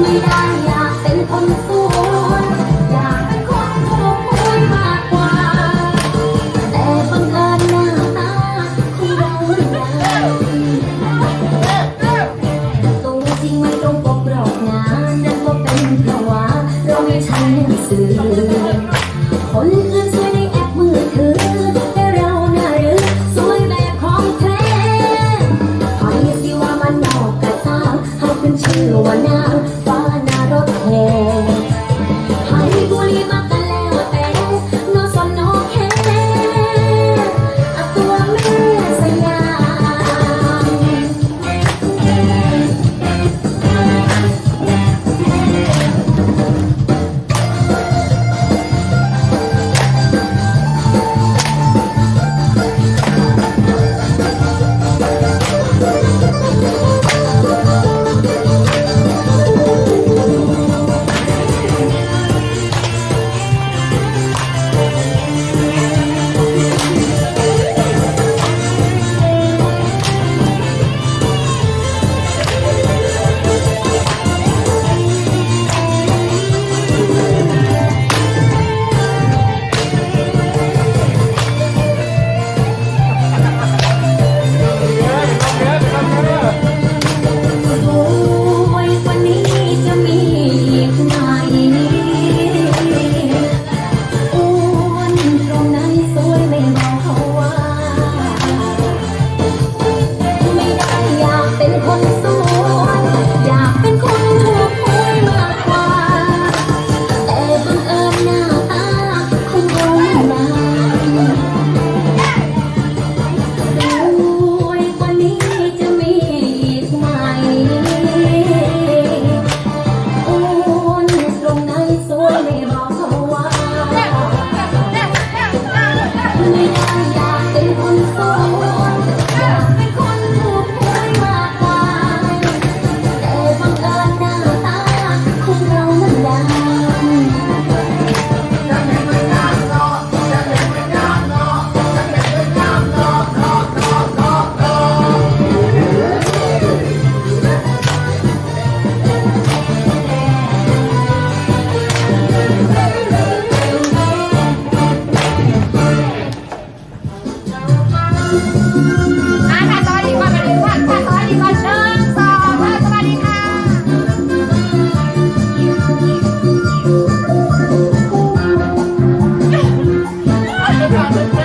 ไม่ได้อยากเป็นคนสวยอยากเป็นคนโง่มากกว่า แต่บังเอิญหน้าตาที่เราได้ตัวจริงไม่ตรงปกหรอกนะนั่นก็เป็นเาว่เราไม่ใช่หนังสือคนอื่สวยในแอปมือถือแต่เราน่ะหรือสวยแบบของแท้ใครสิว่ามันนอกกระตาให้ขึ้นชื่อว่านาง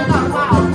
Wow.